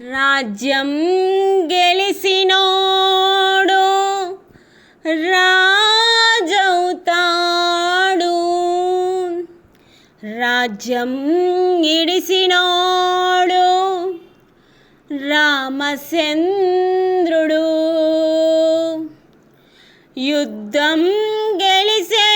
రాజ్యం గెలిసినోడు రాజవుతాడు. రాజ్యం ఇడిసినోడు రామచంద్రుడు. యుద్ధం గెలిసే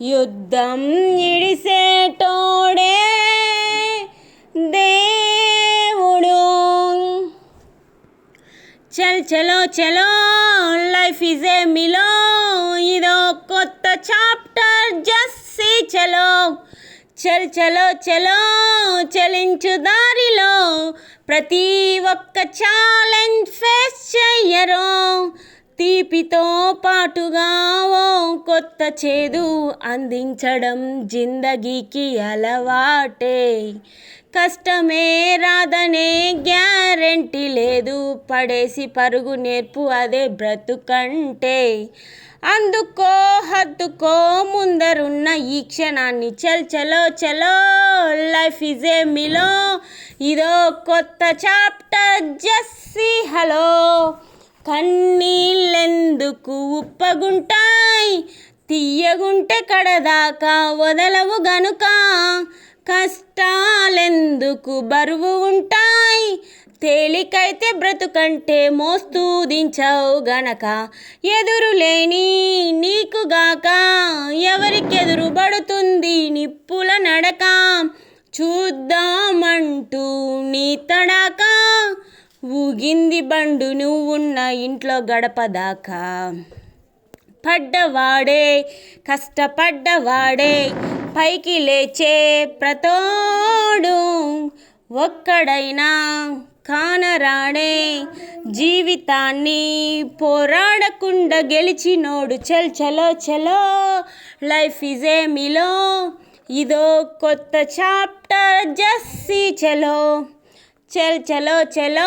యుద్ధం ఇడిసేటోడే దేవుడు చల్ చలో చలో లైఫ్ ఈజ్ ఏ మిలో ఇదో కొత్త చాప్టర్ జస్సి చలో చల్ చలో చలో చలించు దారిలో ప్రతి ఒక్క ఛాలెంజ్ ఫేస్ చెయ్యరు తీపితో పాటుగా ఓ కొత్త చేదు అందించడం జిందగీకి అలవాటే. కష్టమే రాదనే గ్యారెంటీ లేదు పడేసి పరుగు నేర్పు అదే బ్రతుకంటే. అందుకో హద్దుకో ముందరున్న ఈ క్షణాన్ని చల్ చలో చలో లైఫ్ ఈజ్ ఏ మిలో. ఇదో కొత్త చాప్టర్ జస్సి హలో. కన్నీళ్ళెందుకు ఉప్పగుంటాయి తీయగుంటే కడదాకా వదలవు గనుక. కష్టాలెందుకు బరువు ఉంటాయి. తేలికైతే బ్రతుకంటే మోస్తూ దించవు గనక. ఎదురులేని నీకుగాక ఎవరికెదురు పడుతుంది నిప్పుల నడక. చూద్దామంటూ నీ తడాక. ఊగింది బండు నువ్వున్న ఇంట్లో గడపదాకా. పడ్డవాడే కష్టపడ్డవాడే పైకి లేచే ప్రతోడు ఒక్కడైనా కానరాడే. జీవితాన్ని పోరాడకుండా గెలిచినోడు చల్ చలో చలో లైఫ్ ఈజ్ మిలో. ఇదో కొత్త చాప్టర్ జస్సి చలో. చల్ చలో చలో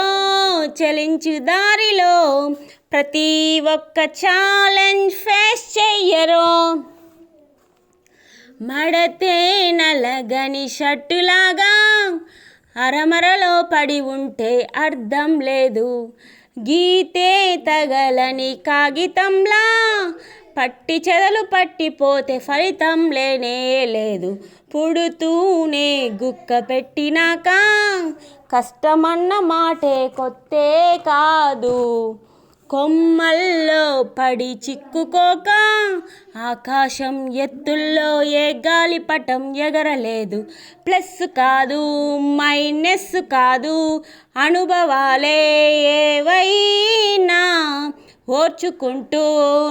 చలించు దారిలో ప్రతి ఒక్క ఛాలెంజ్ ఫేస్ చెయ్యరు. మడతే నలగని షట్టులాగా అరమరలో పడి ఉంటే అర్థం లేదు. గీతే తగలని కాగితంలా పట్టి చెదలు పట్టిపోతే ఫలితం లేనే లేదు. పుడుతూనే గుక్క పెట్టినాక కష్టమన్న మాటే కొత్తే కాదు. కొమ్మల్లో పడి చిక్కుకోక ఆకాశం ఎత్తుల్లో ఏ గాలిపటం ఎగరలేదు. ప్లస్ కాదు మైనస్ కాదు అనుభవాలే ఏవై ఓర్చుకుంటూ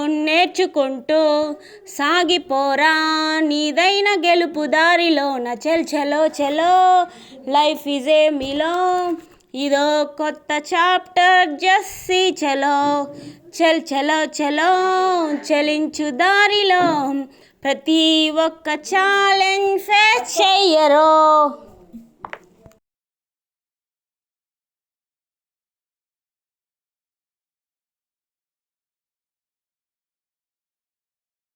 నేర్చుకుంటూ సాగిపోరా. నీదైన గెలుపు దారిలోన చల్ చలో చలో లైఫ్ ఈజ్ ఏ మిలో. ఇదో కొత్త చాప్టర్ జస్సి చలో. చల్ చలో చలో చలించు దారిలో. ప్రతి ఒక్క ఛాలెంజ్ ఫేస్ చెయ్యరో.